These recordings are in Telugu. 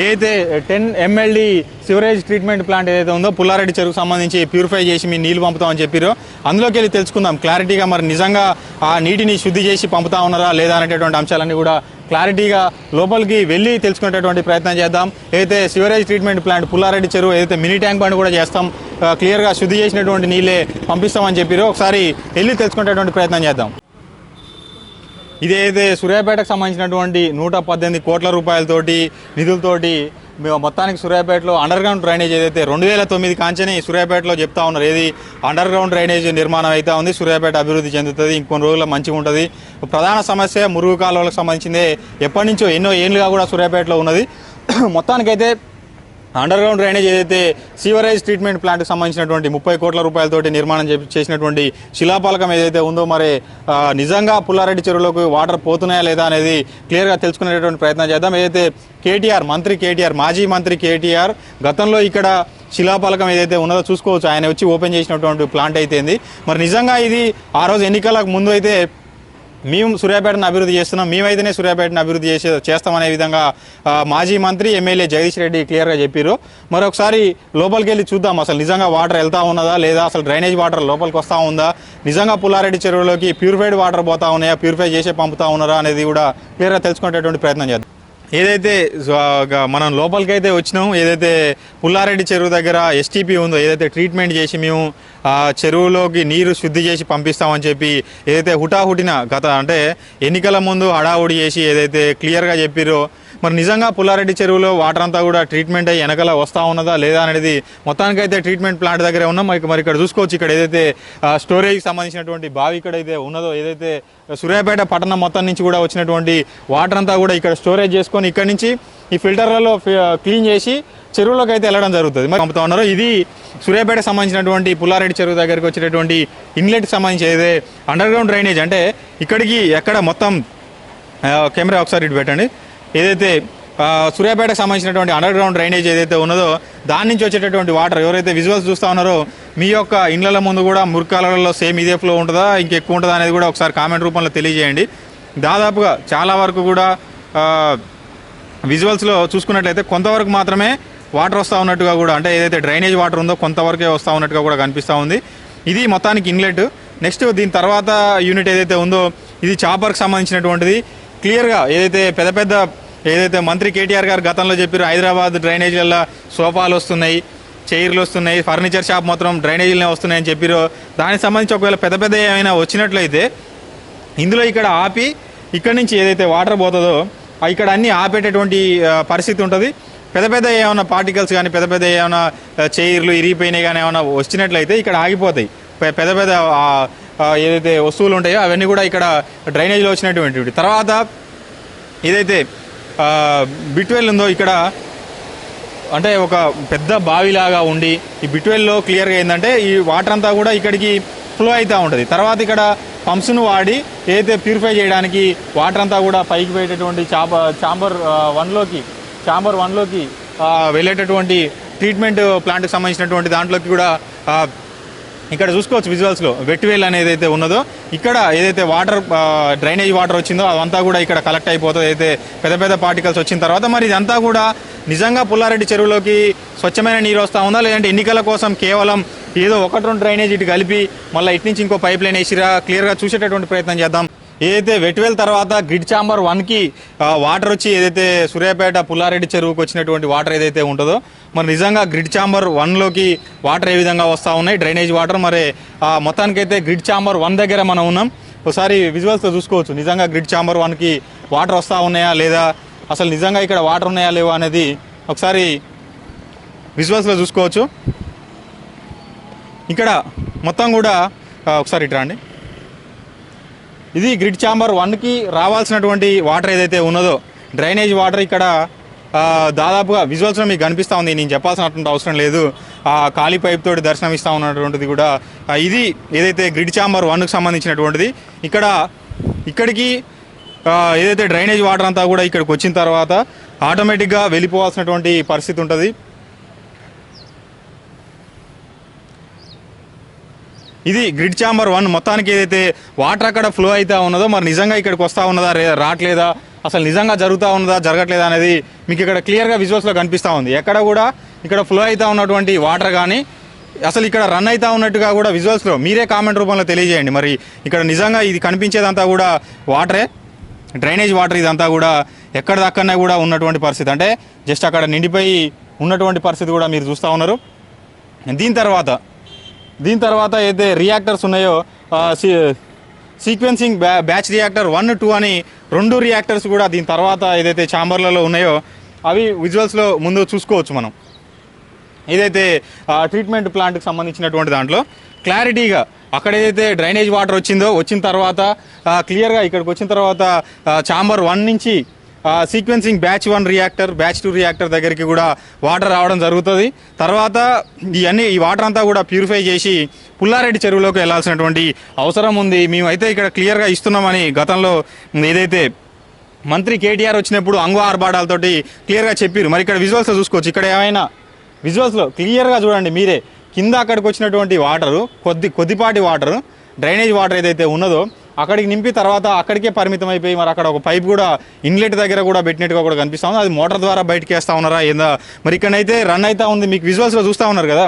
ఏదైతే ten MLD sewerage treatment plant ఏదైతే ఉందో పుల్లారెడ్డి చెరువుకు సంబంధించి ప్యూరిఫై చేసి మీ నీళ్ళు పంపుతామని చెప్పారో అందులోకి వెళ్ళి తెలుసుకుందాం. క్లారిటీగా మరి నిజంగా ఆ నీటిని శుద్ధి చేసి పంపుతా ఉన్నారా లేదా అనేటటువంటి అంశాలన్నీ కూడా క్లారిటీగా లోపలికి వెళ్ళి తెలుసుకునేటటువంటి ప్రయత్నం చేద్దాం. ఏదైతే సివరేజ్ ట్రీట్మెంట్ ప్లాంట్ పుల్లారెడ్డి చెరువు ఏదైతే మినీ ట్యాంక్ బండ్ కూడా చేస్తాం క్లియర్గా శుద్ధి చేసినటువంటి నీళ్ళే పంపిస్తామని చెప్పారో ఒకసారి వెళ్ళి తెలుసుకునేటటువంటి ప్రయత్నం చేద్దాం. ఇదైతే సూర్యాపేటకు సంబంధించినటువంటి నూట పద్దెనిమిది కోట్ల రూపాయలతోటి నిధులతోటి మొత్తానికి సూర్యాపేటలో అండర్ గ్రౌండ్ డ్రైనేజ్ ఏదైతే రెండు వేల తొమ్మిది కాంచని సూర్యాపేటలో చెప్తా ఉన్నారు. ఏది అండర్ గ్రౌండ్ డ్రైనేజ్ నిర్మాణం అయితే ఉంది సూర్యాపేట అభివృద్ధి చెందుతుంది ఇంకొన్ని రోజుల్లో మంచిగా ఉంటుంది. ప్రధాన సమస్య మురుగు కాలువలకు సంబంధించిందే. ఎప్పటి నుంచో ఎన్నో ఏళ్ళుగా కూడా సూర్యాపేటలో ఉన్నది. మొత్తానికైతే అండర్ గ్రౌండ్ డ్రైనేజ్ ఏదైతే సీవరేజ్ ట్రీట్మెంట్ ప్లాంట్కి సంబంధించినటువంటి ముప్పై కోట్ల రూపాయలతోటి నిర్మాణం చేసినటువంటి శిలాపాలకం ఏదైతే ఉందో మరి నిజంగా పుల్లారెడ్డి చెరువులోకి వాటర్ పోతున్నాయా లేదా అనేది క్లియర్గా తెలుసుకునేటువంటి ప్రయత్నం చేద్దాం. ఏదైతే కేటీఆర్ మంత్రి కేటీఆర్ మాజీ మంత్రి కేటీఆర్ గతంలో ఇక్కడ శిలాపాలకం ఏదైతే ఉన్నదో చూసుకోవచ్చు. ఆయన వచ్చి ఓపెన్ చేసినటువంటి ప్లాంట్ అయితే మరి నిజంగా ఇది ఆ రోజు ఎన్నికలకు ముందు అయితే మేము సూర్యాపేటను అభివృద్ధి చేస్తున్నాం. మేమైతేనే సూర్యాపేటను అభివృద్ధి చేసే చేస్తామనే విధంగా మాజీ మంత్రి ఎమ్మెల్యే జగదీష్ రెడ్డి క్లియర్గా చెప్పారు మరొకసారి లోపలికి వెళ్ళి చూద్దాం. అసలు నిజంగా వాటర్ వెళ్తా ఉన్నదా లేదా అసలు డ్రైనేజ్ వాటర్ లోపలికి వస్తూ ఉందా? నిజంగా పుల్లారెడ్డి చెరువులోకి ప్యూరిఫైడ్ వాటర్ పోతా ఉన్నాయా? ప్యూరిఫై చేసే పంపుతా ఉన్నారా అనేది కూడా క్లియర్గా తెలుసుకునేటటువంటి ప్రయత్నం చేద్దాం. ఏదైతే మనం లోపలికి అయితే వచ్చినాం ఏదైతే పుల్లారెడ్డి చెరువు దగ్గర ఎస్టీపీ ఉందో ఏదైతే ట్రీట్మెంట్ చేసి మేము ఆ చెరువులోకి నీరు శుద్ధి చేసి పంపిస్తామని చెప్పి ఏదైతే హుటాహుటిన గత అంటే ఎన్నికల ముందు హడావుడి చేసి ఏదైతే క్లియర్గా చెప్పిరో మరి నిజంగా పుల్లారెడ్డి చెరువులో వాటర్ అంతా కూడా ట్రీట్మెంట్ అయ్యి వెనకలా వస్తూ ఉన్నదా లేదా అనేది మొత్తానికైతే ట్రీట్మెంట్ ప్లాంట్ దగ్గరే ఉన్నాం. మరి మరి ఇక్కడ చూసుకోవచ్చు. ఇక్కడ ఏదైతే స్టోరేజ్కి సంబంధించినటువంటి బావి ఇక్కడ అయితే ఉన్నదో ఏదైతే సూర్యాపేట పట్టణం మొత్తం నుంచి కూడా వచ్చినటువంటి వాటర్ అంతా కూడా ఇక్కడ స్టోరేజ్ చేసుకొని ఇక్కడ నుంచి ఈ ఫిల్టర్లలో క్లీన్ చేసి చెరువులోకి అయితే వెళ్ళడం జరుగుతుంది. మరి పంపుతా ఉన్నారు ఇది సూర్యాపేట సంబంధించినటువంటి పుల్లారెడ్డి చెరువు దగ్గరికి వచ్చేటటువంటి ఇన్లెట్కి సంబంధించి ఏదైతే అండర్ గ్రౌండ్ డ్రైనేజ్ అంటే ఇక్కడికి ఎక్కడ మొత్తం కెమెరా ఒకసారి ఇటు పెట్టండి. ఏదైతే సూర్యాపేటకు సంబంధించినటువంటి అండర్ గ్రౌండ్ డ్రైనేజ్ ఏదైతే ఉన్నదో దాని నుంచి వచ్చేటటువంటి వాటర్ ఎవరైతే విజువల్స్ చూస్తూ ఉన్నారో మీ యొక్క ఇండ్ల ముందు కూడా మురికాలలో సేమ్ ఇదే ఫ్లో ఉంటుందా ఇంకెక్కువ ఉంటుందా అనేది కూడా ఒకసారి కామెంట్ రూపంలో తెలియజేయండి. దాదాపుగా చాలా వరకు కూడా విజువల్స్లో చూసుకున్నట్లయితే కొంతవరకు మాత్రమే వాటర్ వస్తూ ఉన్నట్టుగా కూడా అంటే ఏదైతే డ్రైనేజ్ వాటర్ ఉందో కొంతవరకే వస్తూ ఉన్నట్టుగా కూడా కనిపిస్తూ ఉంది. ఇది మొత్తానికి ఇన్లెట్ నెక్స్ట్ దీని తర్వాత యూనిట్ ఏదైతే ఉందో ఇది చాపర్కి సంబంధించినటువంటిది. క్లియర్గా ఏదైతే పెద్ద పెద్ద ఏదైతే మంత్రి కేటీఆర్ గారు గతంలో చెప్పారు హైదరాబాద్ డ్రైనేజీలలో సోఫాలు వస్తున్నాయి చైర్లు వస్తున్నాయి ఫర్నిచర్ షాప్ మొత్తం డ్రైనేజీలనే వస్తున్నాయని చెప్పారు దానికి సంబంధించి ఒకవేళ పెద్ద పెద్ద ఏమైనా వచ్చినట్లయితే ఇందులో ఇక్కడ ఆపి ఇక్కడ నుంచి ఏదైతే వాటర్ పోతుందో ఇక్కడ అన్నీ ఆపేటటువంటి పరిస్థితి ఉంటుంది. పెద్ద పెద్ద ఏమైనా పార్టికల్స్ కానీ పెద్ద పెద్ద ఏమైనా చైర్లు ఇరిగిపోయినాయి కానీ ఏమైనా వచ్చినట్లయితే ఇక్కడ ఆగిపోతాయి. పెద్ద పెద్ద ఏదైతే వస్తువులు ఉంటాయో అవన్నీ కూడా ఇక్కడ డ్రైనేజ్లో వచ్చినటువంటి తర్వాత ఏదైతే బిట్వెల్ ఉందో ఇక్కడ అంటే ఒక పెద్ద బావిలాగా ఉండి ఈ బిట్వెల్లో క్లియర్గా ఏంటంటే ఈ వాటర్ అంతా కూడా ఇక్కడికి ఫ్లో అవుతూ ఉంటుంది. తర్వాత ఇక్కడ పంప్స్ను వాడి ఏదైతే ప్యూరిఫై చేయడానికి వాటర్ అంతా కూడా పైకి పోయేటటువంటి చాప చాంబర్ వన్లోకి చాంబర్ వన్లోకి వెళ్ళేటటువంటి ట్రీట్మెంట్ ప్లాంట్కి సంబంధించినటువంటి దాంట్లోకి కూడా ఇక్కడ చూసుకోవచ్చు విజువల్స్లో వెట్వేల్ అనేది అయితే ఉన్నదో ఇక్కడ ఏదైతే వాటర్ డ్రైనేజ్ వాటర్ వచ్చిందో అదంతా కూడా ఇక్కడ కలెక్ట్ అయిపోతుంది. అయితే పెద్ద పెద్ద పార్టికల్స్ వచ్చిన తర్వాత మరి ఇదంతా కూడా నిజంగా పుల్లారెడ్డి చెరువులోకి స్వచ్ఛమైన నీరు వస్తూ ఉందా? లేదంటే ఎన్నికల కోసం కేవలం ఏదో ఒకటి రెండు డ్రైనేజ్ ఇటు కలిపి మళ్ళీ ఇటు నుంచి ఇంకో పైప్ లైన్ వేసిరా క్లియర్గా చూసేటటువంటి ప్రయత్నం చేద్దాం. ఏదైతే వెట్వేల్ తర్వాత గ్రిడ్ చాంబర్ వన్కి వాటర్ వచ్చి ఏదైతే సూర్యాపేట పుల్లారెడ్డి చెరువుకి వచ్చినటువంటి వాటర్ ఏదైతే ఉంటుందో మరి నిజంగా గ్రిడ్ చాంబర్ వన్లోకి వాటర్ ఏ విధంగా వస్తూ ఉన్నాయి? డ్రైనేజ్ వాటర్ మరి మొత్తానికైతే గ్రిడ్ చాంబర్ వన్ దగ్గర మనం ఉన్నాం. ఒకసారి విజువల్స్తో చూసుకోవచ్చు. నిజంగా గ్రిడ్ చాంబర్ వన్కి వాటర్ వస్తూ ఉన్నాయా లేదా? అసలు నిజంగా ఇక్కడ వాటర్ ఉన్నాయా లేవా అనేది ఒకసారి విజువల్స్లో చూసుకోవచ్చు. ఇక్కడ మొత్తం కూడా ఒకసారి ఇటు రండి. ఇది గ్రిడ్ ఛాంబర్ వన్కి రావాల్సినటువంటి వాటర్ ఏదైతే ఉన్నదో డ్రైనేజ్ వాటర్ ఇక్కడ దాదాపుగా విజువల్స్లో మీకు కనిపిస్తూ ఉంది. నేను చెప్పాల్సినటువంటి అవసరం లేదు. ఆ ఖాళీ పైప్ తోటి దర్శనం ఇస్తూ ఉన్నటువంటిది కూడా ఇది ఏదైతే గ్రిడ్ ఛాంబర్ వన్కు సంబంధించినటువంటిది ఇక్కడ ఇక్కడికి ఏదైతే డ్రైనేజ్ వాటర్ అంతా కూడా ఇక్కడికి వచ్చిన తర్వాత ఆటోమేటిక్గా వెళ్ళిపోవాల్సినటువంటి పరిస్థితి ఉంటుంది. ఇది గ్రిడ్ ఛాంబర్ వన్. మొత్తానికి ఏదైతే వాటర్ అక్కడ ఫ్లో అయితే ఉన్నదో మరి నిజంగా ఇక్కడికి వస్తూ ఉన్నదా రావట్లేదా అసలు నిజంగా జరుగుతూ ఉన్నదా జరగట్లేదా అనేది మీకు ఇక్కడ క్లియర్గా విజువల్స్లో కనిపిస్తూ ఉంది. ఎక్కడ కూడా ఇక్కడ ఫ్లో అవుతూ ఉన్నటువంటి వాటర్ కానీ అసలు ఇక్కడ రన్ అవుతా ఉన్నట్టుగా కూడా విజువల్స్లో మీరే కామెంట్ రూపంలో తెలియజేయండి. మరి ఇక్కడ నిజంగా ఇది కనిపించేదంతా కూడా వాటరే డ్రైనేజ్ వాటర్ ఇదంతా కూడా ఎక్కడ దక్కనే కూడా ఉన్నటువంటి పరిస్థితి. అంటే జస్ట్ అక్కడ నిండిపోయి ఉన్నటువంటి పరిస్థితి కూడా మీరు చూస్తూ ఉన్నారు. దీని తర్వాత దీని తర్వాత అయితే రియాక్టర్స్ ఉన్నాయో సీ- సీక్వెన్సింగ్ బ్యా బ్యాచ్ రియాక్టర్ వన్ టూ అని రెండు రియాక్టర్స్ కూడా దీని తర్వాత ఏదైతే ఛాంబర్లలో ఉన్నాయో అవి విజువల్స్లో ముందు చూసుకోవచ్చు మనం. ఏదైతే ట్రీట్మెంట్ ప్లాంట్కి సంబంధించినటువంటి దాంట్లో క్లారిటీగా అక్కడ ఏదైతే డ్రైనేజ్ వాటర్ వచ్చిందో వచ్చిన తర్వాత క్లియర్గా ఇక్కడికి వచ్చిన తర్వాత ఛాంబర్ వన్ నుంచి sequencing batch one reactor batch two reactor దగ్గరికి కూడా వాటర్ రావడం జరుగుతుంది. తర్వాత ఇవన్నీ ఈ వాటర్ అంతా కూడా ప్యూరిఫై చేసి పుల్లారెడ్డి చెరువులోకి వెళ్ళాల్సినటువంటి అవసరం ఉంది. మేమైతే ఇక్కడ క్లియర్గా ఇస్తున్నామని గతంలో ఏదైతే మంత్రి కేటీఆర్ వచ్చినప్పుడు అంగు ఆర్భాటాలతోటి క్లియర్గా చెప్పారు. మరి ఇక్కడ విజువల్స్లో చూసుకోవచ్చు. ఇక్కడ ఏమైనా విజువల్స్లో క్లియర్గా చూడండి మీరే. కింద అక్కడికి వచ్చినటువంటి వాటరు కొద్ది కొద్దిపాటి వాటరు డ్రైనేజ్ వాటర్ ఏదైతే ఉన్నదో అక్కడికి నింపి తర్వాత అక్కడికే పరిమితం అయిపోయి మరి అక్కడ ఒక పైప్ కూడా ఇన్లెట్ దగ్గర కూడా పెట్టినట్టుగా కూడా కనిపిస్తా ఉంది. అది మోటార్ ద్వారా బయటకి వేస్తా ఉన్నారా ఏందా? మరి ఇక్కడైతే రన్ అవుతా ఉంది. మీకు విజువల్స్లో చూస్తూ ఉన్నారు కదా?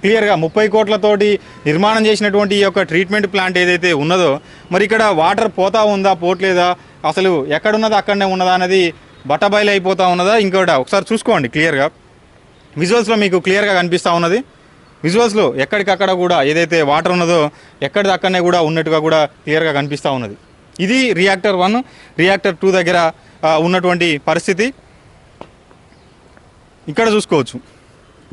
క్లియర్గా ముప్పై కోట్లతోటి నిర్మాణం చేసినటువంటి ఈ యొక్క ట్రీట్మెంట్ ప్లాంట్ ఏదైతే ఉన్నదో మరి ఇక్కడ వాటర్ పోతా ఉందా పోట్లేదా? అసలు ఎక్కడున్నదా అక్కడనే ఉన్నదా అనేది బట్టబయలు అయిపోతా ఉన్నదా? ఇంకోటి ఒకసారి చూసుకోండి క్లియర్గా విజువల్స్లో మీకు క్లియర్గా కనిపిస్తూ ఉన్నది. విజువల్స్లో ఎక్కడికక్కడ కూడా ఏదైతే వాటర్ ఉన్నదో ఎక్కడిది అక్కడనే కూడా ఉన్నట్టుగా కూడా క్లియర్గా కనిపిస్తూ ఉన్నది. ఇది రియాక్టర్ వన్ రియాక్టర్ టూ దగ్గర ఉన్నటువంటి పరిస్థితి. ఇక్కడ చూసుకోవచ్చు.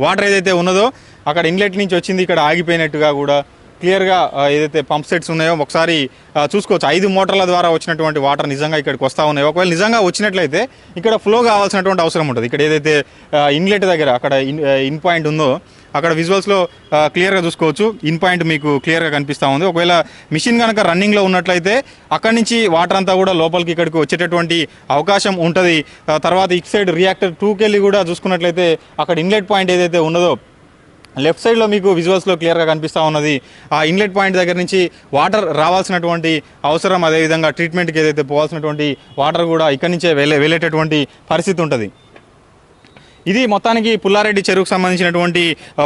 వాటర్ ఏదైతే ఉన్నదో అక్కడ ఇన్లెట్ నుంచి వచ్చింది ఇక్కడ ఆగిపోయినట్టుగా కూడా క్లియర్గా ఏదైతే పంప్ సెట్స్ ఉన్నాయో ఒకసారి చూసుకోవచ్చు. ఐదు మోటార్ల ద్వారా వచ్చినటువంటి వాటర్ నిజంగా ఇక్కడికి వస్తూ ఉన్నాయి. ఒకవేళ నిజంగా వచ్చినట్లయితే ఇక్కడ ఫ్లో కావాల్సినటువంటి అవసరం ఉంటుంది. ఇక్కడ ఏదైతే ఇన్లెట్ దగ్గర అక్కడ ఇన్ పాయింట్ ఉందో అక్కడ విజువల్స్లో క్లియర్గా చూసుకోవచ్చు. ఇన్ పాయింట్ మీకు క్లియర్గా కనిపిస్తూ ఉంది. ఒకవేళ మిషన్ కనుక రన్నింగ్లో ఉన్నట్లయితే అక్కడి నుంచి వాటర్ అంతా కూడా లోపలికి ఇక్కడికి వచ్చేటటువంటి అవకాశం ఉంటుంది. తర్వాత ఇటు సైడ్ రియాక్టర్ టూకెళ్ళి కూడా చూసుకున్నట్లయితే అక్కడ ఇన్లెట్ పాయింట్ ఏదైతే ఉన్నదో లెఫ్ట్ సైడ్లో మీకు విజువల్స్లో క్లియర్గా కనిపిస్తూ ఉన్నది. ఆ ఇన్లెట్ పాయింట్ దగ్గర నుంచి వాటర్ రావాల్సినటువంటి అవసరం అదేవిధంగా ట్రీట్మెంట్కి ఏదైతే పోవాల్సినటువంటి వాటర్ కూడా ఇక్కడి నుంచే వెళ్ళే వెళ్ళేటటువంటి పరిస్థితి ఉంటుంది. ఇది మొత్తానికి పుల్లారెడ్డి చెరువుకు సంబంధించినటువంటి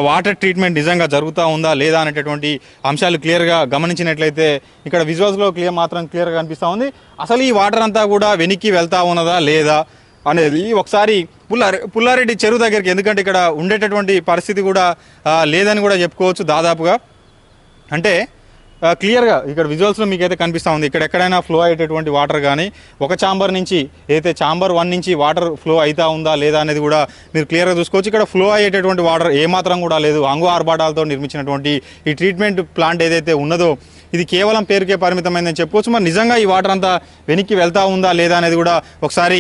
వాటర్ ట్రీట్మెంట్ నిజంగా జరుగుతూ ఉందా లేదా అనేటటువంటి అంశాలు క్లియర్గా గమనించినట్లయితే ఇక్కడ విజువల్స్లో క్లియర్ మాత్రం క్లియర్గా కనిపిస్తూ ఉంది. అసలు ఈ వాటర్ అంతా కూడా వెనక్కి వెళ్తూ ఉన్నదా లేదా? అనేది ఒకసారి పుల్లారె పుల్లారెడ్డి చెరువు దగ్గరికి ఎందుకంటే ఇక్కడ ఉండేటటువంటి పరిస్థితి కూడా లేదని కూడా చెప్పుకోవచ్చు దాదాపుగా. అంటే క్లియర్గా ఇక్కడ విజువల్స్లో మీకైతే కనిపిస్తూ ఉంది. ఇక్కడ ఎక్కడైనా ఫ్లో అయ్యేటటువంటి వాటర్ కానీ ఒక చాంబర్ నుంచి అయితే చాంబర్ వన్ నుంచి వాటర్ ఫ్లో అవుతా ఉందా లేదా అనేది కూడా మీరు క్లియర్గా చూసుకోవచ్చు. ఇక్కడ ఫ్లో అయ్యేటటువంటి వాటర్ ఏమాత్రం కూడా లేదు. అంగు ఆర్భాటాలతో నిర్మించినటువంటి ఈ ట్రీట్మెంట్ ప్లాంట్ ఏదైతే ఉన్నదో ఇది కేవలం పేరుకే పరిమితమైందని చెప్పుకోవచ్చు మరి నిజంగా ఈ వాటర్ అంతా వెనక్కి వెళ్తా ఉందా లేదా అనేది కూడా ఒకసారి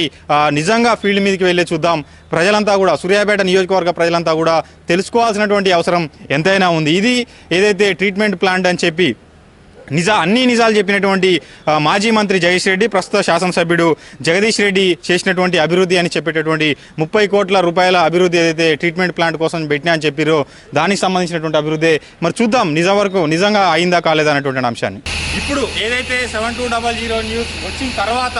నిజంగా ఫీల్డ్ మీదకి వెళ్ళే చూద్దాం. ప్రజలంతా కూడా సూర్యాపేట నియోజకవర్గ ప్రజలంతా కూడా తెలుసుకోవాల్సినటువంటి అవసరం ఎంతైనా ఉంది. ఇది ఏదైతే ట్రీట్మెంట్ ప్లాంట్ అని చెప్పి నిజా అన్ని నిజాలు చెప్పినటువంటి మాజీ మంత్రి జగదీష్ రెడ్డి ప్రస్తుత శాసనసభ్యుడు జగదీష్ రెడ్డి చేసినటువంటి అభివృద్ధి అని చెప్పేటటువంటి ముప్పై కోట్ల రూపాయల అభివృద్ధి ఏదైతే ట్రీట్మెంట్ ప్లాంట్ కోసం పెట్టినా అని చెప్పారో దానికి సంబంధించినటువంటి అభివృద్ధి మరి చూద్దాం నిజం వరకు నిజంగా అయిందా కాలేదా అనేటువంటి అంశాన్ని. ఇప్పుడు ఏదైతే seven two double zero news వచ్చిన తర్వాత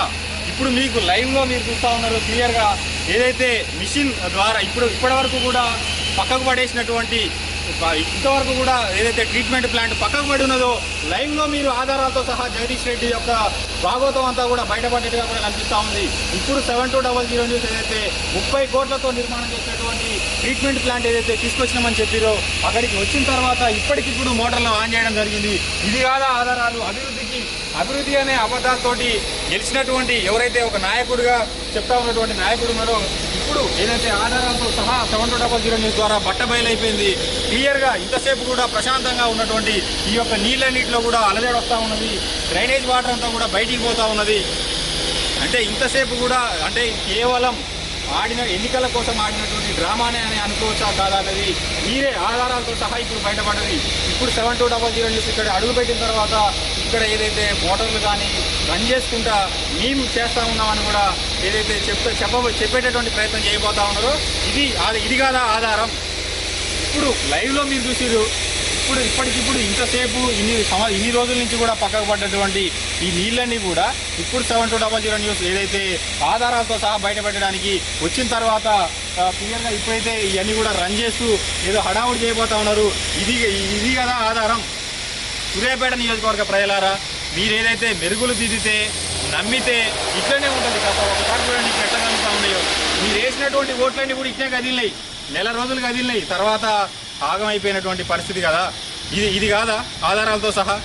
ఇప్పుడు మీకు లైవ్లో మీరు చూస్తూ ఉన్నారు క్లియర్గా ఏదైతే మిషన్ ద్వారా ఇప్పుడు ఇప్పటి వరకు కూడా పక్కకు పడేసినటువంటి ఇంతవరకు కూడా ఏదైతే ట్రీట్మెంట్ ప్లాంట్ పక్కకు పడి ఉన్నదో లైవ్లో మీరు ఆధారాలతో సహా జగదీష్ రెడ్డి యొక్క భాగవతం అంతా కూడా బయటపడేట్టుగా కూడా కనిపిస్తూ ఉంది. ఇప్పుడు seven two double zero news ఏదైతే ముప్పై కోట్లతో నిర్మాణం చేసినటువంటి ట్రీట్మెంట్ ప్లాంట్ ఏదైతే తీసుకొచ్చినామని చెప్పిరో అక్కడికి వచ్చిన తర్వాత ఇప్పటికిప్పుడు మోటార్లను ఆన్ చేయడం జరిగింది. ఇది కాదా ఆధారాలు? అభివృద్ధికి అభివృద్ధి అనే అబద్ధాలతోటి గెలిచినటువంటి ఎవరైతే ఒక నాయకుడిగా చెప్తా ఉన్నటువంటి నాయకుడు ఉన్నారో ఇప్పుడు ఏదైతే ఆధారాలతో సహా seven two double zero news ద్వారా బట్ట బయలైపోయింది. క్లియర్గా ఇంతసేపు కూడా ప్రశాంతంగా ఉన్నటువంటి ఈ యొక్క నీళ్ళ నీటిలో కూడా అలజడి వస్తూ ఉన్నది. డ్రైనేజ్ వాటర్ అంతా కూడా బయటికి పోతా ఉన్నది. అంటే ఇంతసేపు కూడా అంటే కేవలం ఆడిన ఎన్నికల కోసం ఆడినటువంటి డ్రామానే అని అనుకోవచ్చా కాదా అన్నది మీరే ఆధారాలతో సహా ఇప్పుడు బయటపడ్డది. ఇప్పుడు seven two double zero news ఇక్కడ అడుగుపెట్టిన తర్వాత ఇక్కడ ఏదైతే మోటార్లు కానీ రన్ చేసుకుంటా మేము చేస్తా ఉన్నామని కూడా ఏదైతే చెప్తే చెప్ప చెప్పేటటువంటి ప్రయత్నం చేయబోతా ఉన్నారో ఇది ఇది కాదా ఆధారం? ఇప్పుడు లైవ్లో మీరు చూసిరు ఇప్పుడు ఇప్పటికిప్పుడు ఇంతసేపు ఇన్ని సమ ఇన్ని రోజుల నుంచి కూడా పక్కకు పడ్డటువంటి ఈ నీళ్ళన్నీ కూడా ఇప్పుడు seven two double zero news ఏదైతే ఆధారాలతో సహా బయటపెట్టడానికి వచ్చిన తర్వాత క్లియర్గా ఇప్పుడైతే ఇవన్నీ కూడా రన్ చేస్తూ ఏదో హడావుడి చేయబోతా ఉన్నారు. ఇది ఇది కదా ఆధారం. సూర్యాపేట నియోజకవర్గ ప్రజలారా మీరు ఏదైతే మెరుగులు దిద్దితే నమ్మితే ఇట్లనే ఉంటుంది. కథ ఒకసారి చూడండి ఎట్లా కలుగుతా ఉన్నాయో. మీరు వేసినటువంటి ఓట్లన్నీ కూడా ఇట్లే కదిలినాయి. నెల రోజులు కదిలినాయి. తర్వాత ఆగమైపోయినటువంటి పరిస్థితి కదా? ఇది ఇది కాదా? ఆధారాలతో సహా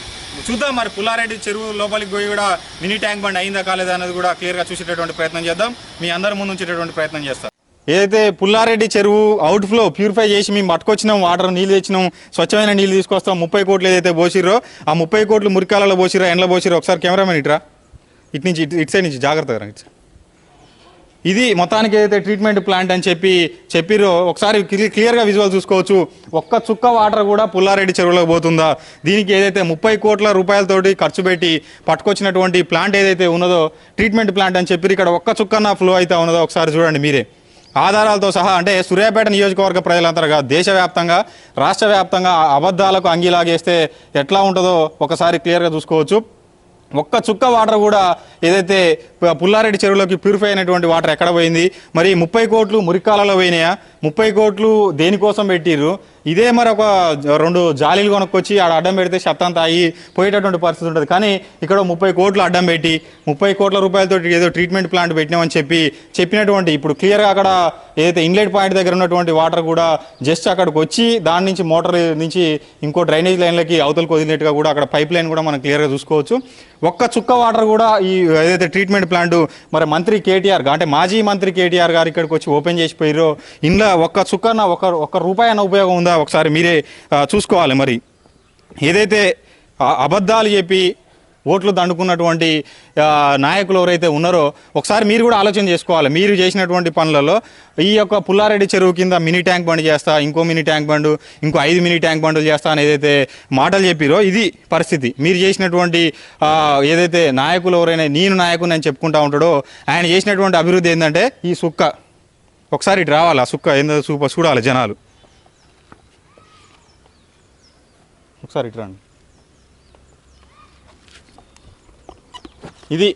చూద్దాం మరి పుల్లారెడ్డి చెరువు లోపలికి పోయి కూడా మినీ ట్యాంక్ బండ్ అయిందా కాలేదా అనేది కూడా క్లియర్గా చూసేటటువంటి ప్రయత్నం చేద్దాం. మీ అందరి ముందు ఉంచేటటువంటి ప్రయత్నం చేస్తాం. ఏదైతే పుల్లారెడ్డి చెరువు అవుట్ ఫ్లో ప్యూరిఫై చేసి మేము పట్టుకొచ్చినాం వాటర్ నీళ్ళు తెచ్చినాం స్వచ్ఛమైన నీళ్ళు తీసుకొస్తాం ముప్పై కోట్లు ఏదైతే పోసిర్రో ఆ ముప్పై కోట్లు మురికాలలో పోసిరో ఎండ్లో పోసిరో ఒకసారి కెమెరామెన్ ఇట్రా. ఇటు నుంచి ఇటు ఇట్ సైడ్ నుంచి జాగ్రత్తగా ఇటు సైడ్. ఇది మొత్తానికి ఏదైతే ట్రీట్మెంట్ ప్లాంట్ అని చెప్పి చెప్పిరో ఒకసారి క్లియర్గా విజువల్ చూసుకోవచ్చు. ఒక్క చుక్క వాటర్ కూడా పుల్లారెడ్డి చెరువులోకి పోతుందా? దీనికి ఏదైతే ముప్పై కోట్ల రూపాయలతోటి ఖర్చు పెట్టి పట్టుకొచ్చినటువంటి ప్లాంట్ ఏదైతే ఉన్నదో ట్రీట్మెంట్ ప్లాంట్ అని చెప్పి ఇక్కడ ఒక్క చుక్కన ఫ్లో అయితే ఉన్నదో ఒకసారి చూడండి మీరే. ఆధారాలతో సహా అంటే సూర్యాపేట నియోజకవర్గ ప్రజలంతగా దేశవ్యాప్తంగా రాష్ట్ర వ్యాప్తంగా అబద్ధాలకు అంగీలాగేస్తే ఎట్లా ఉంటుందో ఒకసారి క్లియర్గా చూసుకోవచ్చు. ఒక్క చుక్క వాటర్ కూడా ఏదైతే పుల్లారెడ్డి చెరువులోకి ప్యూరిఫై అయినటువంటి వాటర్ ఎక్కడ పోయింది? మరి ముప్పై కోట్లు మురికాలలో పోయినాయా? ముప్పై కోట్లు దేనికోసం పెట్టిర్రు? ఇదే మరి ఒక రెండు జాలీలు కొనుక్కొచ్చి ఆడ అడ్డం పెడితే శబ్దం తాగి పోయేటటువంటి పరిస్థితి ఉంటుంది. కానీ ఇక్కడ ముప్పై కోట్లు అడ్డం పెట్టి ముప్పై కోట్ల రూపాయలతో ఏదో ట్రీట్మెంట్ ప్లాంట్ పెట్టినామని చెప్పి చెప్పినటువంటి ఇప్పుడు క్లియర్గా అక్కడ ఏదైతే ఇన్లెట్ పాయింట్ దగ్గర ఉన్నటువంటి వాటర్ కూడా జస్ట్ అక్కడికి వచ్చి దాని నుంచి మోటార్ నుంచి ఇంకో డ్రైనేజ్ లైన్లకి అవతలకు వదిలినట్టుగా కూడా అక్కడ పైప్ లైన్ కూడా మనం క్లియర్గా చూసుకోవచ్చు. ఒక్క చుక్క వాటర్ కూడా ఈ ఏదైతే ట్రీట్మెంట్ ప్లాంట్ మరి మంత్రి కేటీఆర్ అంటే మాజీ మంత్రి కేటీఆర్ గారు ఇక్కడికి వచ్చి ఓపెన్ చేసిపోయారో ఇంట్లో ఒక్క చుక్కన ఒక ఒక్క రూపాయి ఉపయోగం ఉందా ఒకసారి మీరే చూసుకోవాలి మరి. ఏదైతే అబద్ధాలు చెప్పి ఓట్లు దండుకున్నటువంటి నాయకులు ఎవరైతే ఉన్నారో ఒకసారి మీరు కూడా ఆలోచన చేసుకోవాలి. మీరు చేసినటువంటి పనులలో ఈ యొక్క పుల్లారెడ్డి చెరువు కింద మినీ ట్యాంక్ బండ్ చేస్తా ఇంకో మినీ ట్యాంక్ బండ్ ఇంకో ఐదు మినీ ట్యాంక్ బండ్లు చేస్తా అని ఏదైతే మాటలు చెప్పిరో ఇది పరిస్థితి. మీరు చేసినటువంటి ఏదైతే నాయకులు ఎవరైనా నేను నాయకుని అని చెప్పుకుంటా ఉంటాడో ఆయన చేసినటువంటి అభివృద్ధి ఏంటంటే ఈ సుక్క. ఒకసారి ఇటు రావాలి ఆ సుక్క. ఏందో చూప చూడాలి జనాలు. ఒకసారి ఇటు రండి. ఇది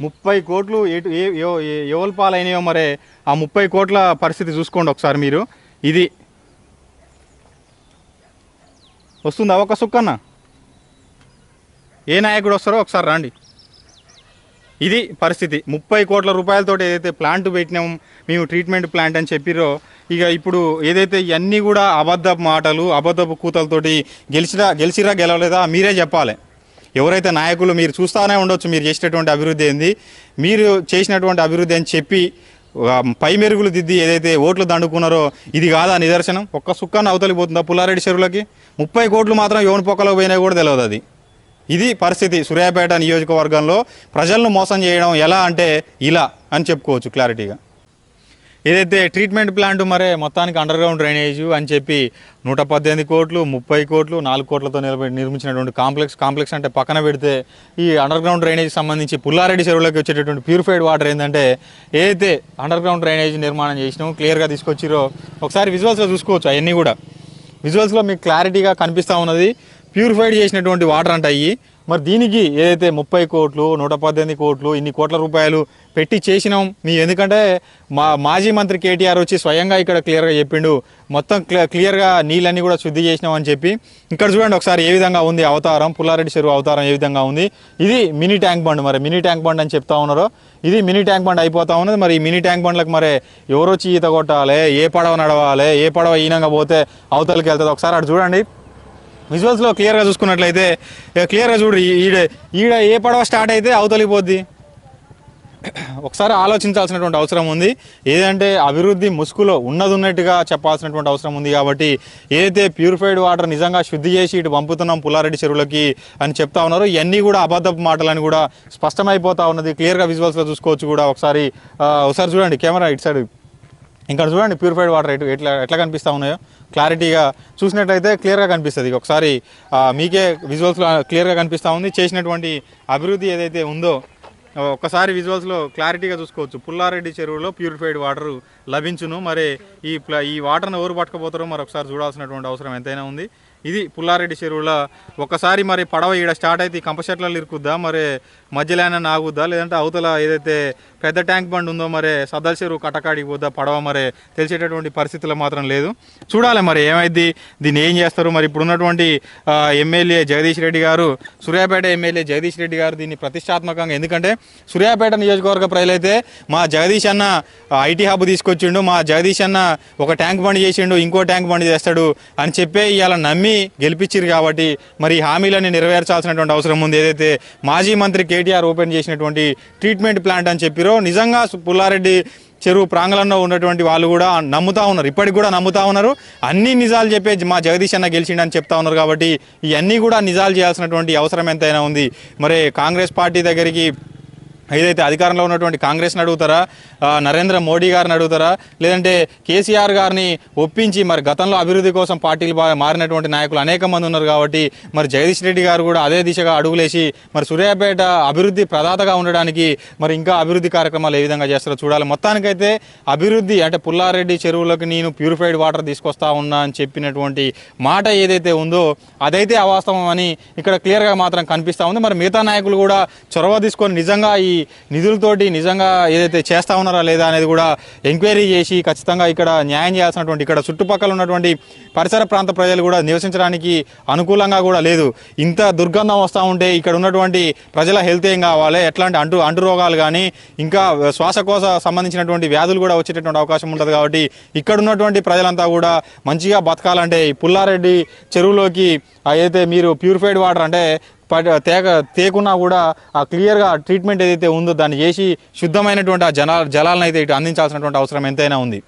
ముప్పై కోట్లు ఎటు ఏ ఎవరి పాలైనయో మరే ఆ ముప్పై కోట్ల పరిస్థితి చూసుకోండి ఒకసారి మీరు. ఇది వస్తుందా? ఒక సుక్కన్న? ఏ నాయకుడు వస్తారో ఒకసారి రండి. ఇది పరిస్థితి. ముప్పై కోట్ల రూపాయలతో ఏదైతే ప్లాంట్ పెట్టినాం మేము ట్రీట్మెంట్ ప్లాంట్ అని చెప్పిరో ఇక ఇప్పుడు ఏదైతే ఇవన్నీ కూడా అబద్ధ మాటలు అబద్ధపు కూతలతోటి గెలిచిరా గెలిచిరా గెలవలేదా మీరే చెప్పాలి. ఎవరైతే నాయకులు మీరు చూస్తానే ఉండొచ్చు మీరు చేసినటువంటి అభివృద్ధి ఏంది. మీరు చేసినటువంటి అభివృద్ధి అని చెప్పి పై మెరుగులు దిద్ది ఏదైతే ఓట్లు దండుకున్నారో ఇది కాదా నిదర్శనం? ఒక్క సుక్కన అవతలిపోతుందా పుల్లారెడ్డి చెరువులకి? ముప్పై కోట్లు మాత్రం ఎవరి పొక్కలకు పోయినా కూడా తెలియదు అది. ఇది పరిస్థితి సూర్యాపేట నియోజకవర్గంలో ప్రజలను మోసం చేయడం ఎలా అంటే ఇలా అని చెప్పుకోవచ్చు క్లారిటీగా. ఏదైతే ట్రీట్మెంట్ ప్లాంట్ మరే మొత్తానికి అండర్ గ్రౌండ్ డ్రైనేజ్ అని చెప్పి నూట పద్దెనిమిది కోట్లు ముప్పై కోట్లు నాలుగు కోట్లతో నిలబడి నిర్మించినటువంటి కాంప్లెక్స్ కాంప్లెక్స్ అంటే పక్కన పెడితే ఈ అండర్ గ్రౌండ్ డ్రైనేజ్ సంబంధించి పుల్లారెడ్డి చెరువులోకి వచ్చేటటువంటి ప్యూరిఫైడ్ వాటర్ ఏంటంటే ఏదైతే అండర్ గ్రౌండ్ డ్రైనేజ్ నిర్మాణం చేసినామో క్లియర్గా తీసుకొచ్చిరో ఒకసారి విజువల్స్లో చూసుకోవచ్చు అవన్నీ కూడా. విజువల్స్లో మీకు క్లారిటీగా కనిపిస్తూ ఉన్నది ప్యూరిఫైడ్ చేసినటువంటి వాటర్ అంట అయ్యి మరి దీనికి ఏదైతే ముప్పై కోట్లు నూట పద్దెనిమిది కోట్లు ఇన్ని కోట్ల రూపాయలు పెట్టి చేసినాం మీ ఎందుకంటే మా మాజీ మంత్రి కేటీఆర్ వచ్చి స్వయంగా ఇక్కడ క్లియర్గా చెప్పిండు మొత్తం క్లియర్గా నీళ్ళన్నీ కూడా శుద్ధి చేసినాం అని చెప్పి ఇక్కడ చూడండి ఒకసారి ఏ విధంగా ఉంది అవతారం పుల్లారెడ్డి చెరువు అవతారం ఏ విధంగా ఉంది ఇది మినీ ట్యాంక్ బండ్ మరి మినీ ట్యాంక్ బండ్ అని చెప్తా ఉన్నారు ఇది మినీ ట్యాంక్ బండ్ అయిపోతా ఉన్నది మరి ఈ మినీ ట్యాంక్ బండ్లకు మరి ఎవరొచ్చి వచ్చి ఈత కొట్టాలి ఏ పడవ నడవాలి ఏ పడవ ఈనంగా పోతే అవతలకి వెళ్తుంది ఒకసారి అటు చూడండి. విజువల్స్లో క్లియర్గా చూసుకున్నట్లయితే క్లియర్గా చూడు ఈడ ఈడ ఏ పడవ స్టార్ట్ అయితే అవతలిపోద్ది. ఒకసారి ఆలోచించాల్సినటువంటి అవసరం ఉంది. ఏదంటే అభివృద్ధి ముసుగులో ఉన్నది ఉన్నట్టుగా చెప్పాల్సినటువంటి అవసరం ఉంది కాబట్టి ఏదైతే ప్యూరిఫైడ్ వాటర్ నిజంగా శుద్ధి చేసి ఇటు పంపుతున్నాం పుల్లారెడ్డి చెరువులకి అని చెప్తా ఉన్నారు ఇవన్నీ కూడా అబద్ధపు మాటలని కూడా స్పష్టమైపోతా ఉన్నది. క్లియర్గా విజువల్స్లో చూసుకోవచ్చు కూడా ఒకసారి. ఒకసారి చూడండి కెమెరా ఇటు సైడ్. ఇంకా చూడండి ప్యూరిఫైడ్ వాటర్ ఎటు ఎట్లా ఎట్లా కనిపిస్తూ ఉన్నాయో. క్లారిటీగా చూసినట్లయితే క్లియర్గా కనిపిస్తుంది. ఒకసారి మీకే విజువల్స్లో క్లియర్గా కనిపిస్తూ ఉంది. చేసినటువంటి అభివృద్ధి ఏదైతే ఉందో ఒక్కసారి విజువల్స్లో క్లారిటీగా చూసుకోవచ్చు. పుల్లారెడ్డి చెరువులో ప్యూరిఫైడ్ వాటర్ లభించును. మరి ఈ ఈ వాటర్ను ఎవరు పట్టుకపోతారో మరొకసారి చూడాల్సినటువంటి అవసరం ఎంతైనా ఉంది. ఇది పుల్లారెడ్డి చెరువులో. ఒకసారి మరి పడవ ఈడ స్టార్ట్ అయితే ఈ కంపచెట్లలో ఇరుకుద్దా? మరి మధ్యలో అయినా ఆగుద్దా లేదంటే అవతల ఏదైతే పెద్ద ట్యాంక్ బండ్ ఉందో మరి సద్దల చెరువు కట్టకాడికి పోద్దా? పడవ మరి తెలిసేటటువంటి పరిస్థితులు మాత్రం లేదు. చూడాలి మరి ఏమైంది దీన్ని ఏం చేస్తారు? మరి ఇప్పుడు ఉన్నటువంటి ఎమ్మెల్యే జగదీష్ రెడ్డి గారు సూర్యాపేట ఎమ్మెల్యే జగదీష్ రెడ్డి గారు దీన్ని ప్రతిష్టాత్మకంగా ఎందుకంటే సూర్యాపేట నియోజకవర్గ ప్రజలైతే మా జగదీష్ అన్న ఐటీ హబ్ తీసుకొచ్చిండు మా జగదీష్ అన్న ఒక ట్యాంక్ బండి చేసిండు ఇంకో ట్యాంక్ బండి చేస్తాడు అని చెప్పే ఇవాళ నమ్మి గెలిపించారు కాబట్టి మరి ఈ నెరవేర్చాల్సినటువంటి అవసరం ఉంది. ఏదైతే మాజీ మంత్రి కేటీఆర్ ఓపెన్ చేసినటువంటి ట్రీట్మెంట్ ప్లాంట్ అని చెప్పిరో నిజంగా పుల్లారెడ్డి చెరువు ప్రాంగణంలో ఉన్నటువంటి వాళ్ళు కూడా నమ్ముతా ఉన్నారు. ఇప్పటికి కూడా నమ్ముతా ఉన్నారు. అన్ని నిజాలు చెప్పే మా జగదీష్ అన్న గెలిచిండని చెప్తా ఉన్నారు కాబట్టి ఇవన్నీ కూడా నిజాలు చేయాల్సినటువంటి అవసరం ఎంతైనా ఉంది. మరి కాంగ్రెస్ పార్టీ దగ్గరికి ఏదైతే అధికారంలో ఉన్నటువంటి కాంగ్రెస్ని అడుగుతారా? నరేంద్ర మోడీ గారిని అడుగుతారా? లేదంటే కేసీఆర్ గారిని ఒప్పించి మరి గతంలో అభివృద్ధి కోసం పార్టీలు మారినటువంటి నాయకులు అనేక మంది ఉన్నారు కాబట్టి మరి జగదీష్ రెడ్డి గారు కూడా అదే దిశగా అడుగులేసి మరి సూర్యాపేట అభివృద్ధి ప్రదాతగా ఉండడానికి మరి ఇంకా అభివృద్ధి కార్యక్రమాలు ఏ విధంగా చేస్తారో చూడాలి. మొత్తానికైతే అభివృద్ధి అంటే పుల్లారెడ్డి చెరువులకు నేను ప్యూరిఫైడ్ వాటర్ తీసుకొస్తా ఉన్నా అని చెప్పినటువంటి మాట ఏదైతే ఉందో అదైతే అవాస్తవం అని ఇక్కడ క్లియర్గా మాత్రం కనిపిస్తూ ఉంది. మరి మిగతా నాయకులు కూడా చొరవ తీసుకొని నిజంగా ఈ నిధులతోటి నిజంగా ఏదైతే చేస్తా ఉన్నారా లేదా అనేది కూడా ఎంక్వైరీ చేసి ఖచ్చితంగా ఇక్కడ న్యాయం చేయాల్సినటువంటి ఇక్కడ చుట్టుపక్కల ఉన్నటువంటి పరిసర ప్రాంత ప్రజలు కూడా నివసించడానికి అనుకూలంగా కూడా లేదు. ఇంత దుర్గంధం వస్తూ ఉంటే ఇక్కడ ఉన్నటువంటి ప్రజల హెల్త్ ఏం కావాలి? ఎట్లాంటి అంటు అంటు రోగాలు కానీ ఇంకా శ్వాసకోశ సంబంధించినటువంటి వ్యాధులు కూడా వచ్చేటటువంటి అవకాశం ఉంటుంది కాబట్టి ఇక్కడ ఉన్నటువంటి ప్రజలంతా కూడా మంచిగా బతకాలంటే ఈ పుల్లారెడ్డి చెరువులోకి అయితే మీరు ప్యూరిఫైడ్ వాటర్ అంటే తేగ తేకున్నా కూడా ఆ క్లియర్గా ట్రీట్మెంట్ ఏదైతే ఉందో దాన్ని చేసి శుద్ధమైనటువంటి ఆ జనా జలాలను అయితే ఇటు అందించాల్సినటువంటి అవసరం ఎంతైనా ఉంది.